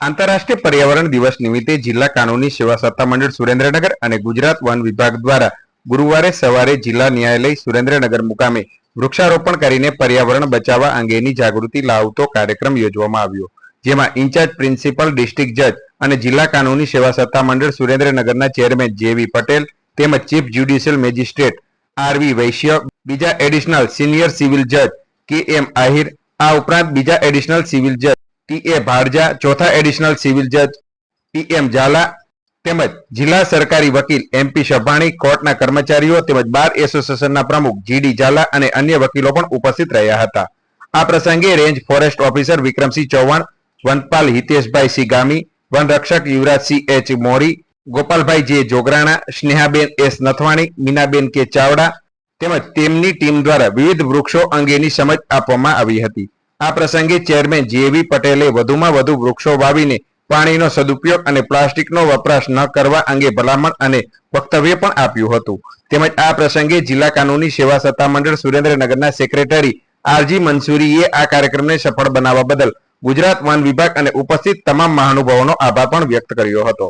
આંતરરાષ્ટ્રીય પર્યાવરણ દિવસ નિમિત્તે જિલ્લા કાનૂની સેવા સત્તા મંડળ સુરેન્દ્રનગર અને ગુજરાત વન વિભાગ દ્વારા ગુરુવારે સવારે જિલ્લા ન્યાયાલય સુરેન્દ્રનગર મુકામે વૃક્ષારોપણ કરીને પર્યાવરણ બચાવવા અંગેની જાગૃતિ લાવતો કાર્યક્રમ યોજવામાં આવ્યો. જેમાં ઇન્ચાર્જ પ્રિન્સિપલ, ડિસ્ટ્રિક્ટ જજ અને જિલ્લા કાનૂની સેવા સત્તા મંડળ સુરેન્દ્રનગરના ચેરમેન જેવી પટેલ તેમજ chief judicial magistrate R V Vaishya, બીજા એડિશનલ સિનિયર સિવિલ જજ કે એમ આહિર, આ ઉપરાંત બીજા એડિશનલ સિવિલ જજ ટી એ ભાડજા, ચોથા એડિશનલ સિવિલ જજ, પી એમ ઝાલા તેમજ જિલ્લા સરકારી વકીલ એમપી સભાણી કોર્ટના કર્મચારીઓ તેમજ બાર એસોસિએશનના પ્રમુખ જીડી ઝાલા અને અન્ય વકીલો પણ ઉપસ્થિત રહ્યા હતા. આ પ્રસંગે range forest officer Vikramsinh Chauhan, વનપાલ Hiteshbhai Sigami, વનરક્ષક Yuvrajsinh H Mori, Gopalbhai J Jograna, Snehaben S Nathwani, Meenaben K Chavda તેમજ તેમની ટીમ દ્વારા વિવિધ વૃક્ષો અંગેની સમજ આપવામાં આવી હતી. આ પ્રસંગે ચેરમેન જેવી પટેલે વધુમાં વધુ વૃક્ષો વાવીને પાણીનો સદુપયોગ અને પ્લાસ્ટિકનો વપરાશ ન કરવા અંગે ભલામણ અને વક્તવ્ય પણ આપ્યું હતું. તેમજ આ પ્રસંગે જિલ્લા કાનૂની સેવા સત્તામંડળ સુરેન્દ્રનગરના સેક્રેટરી આરજી મંસૂરીએ આ કાર્યક્રમને સફળ બનાવવા બદલ ગુજરાત વન વિભાગ અને ઉપસ્થિત તમામ મહાનુભાવોનો આભાર પણ વ્યક્ત કર્યો હતો.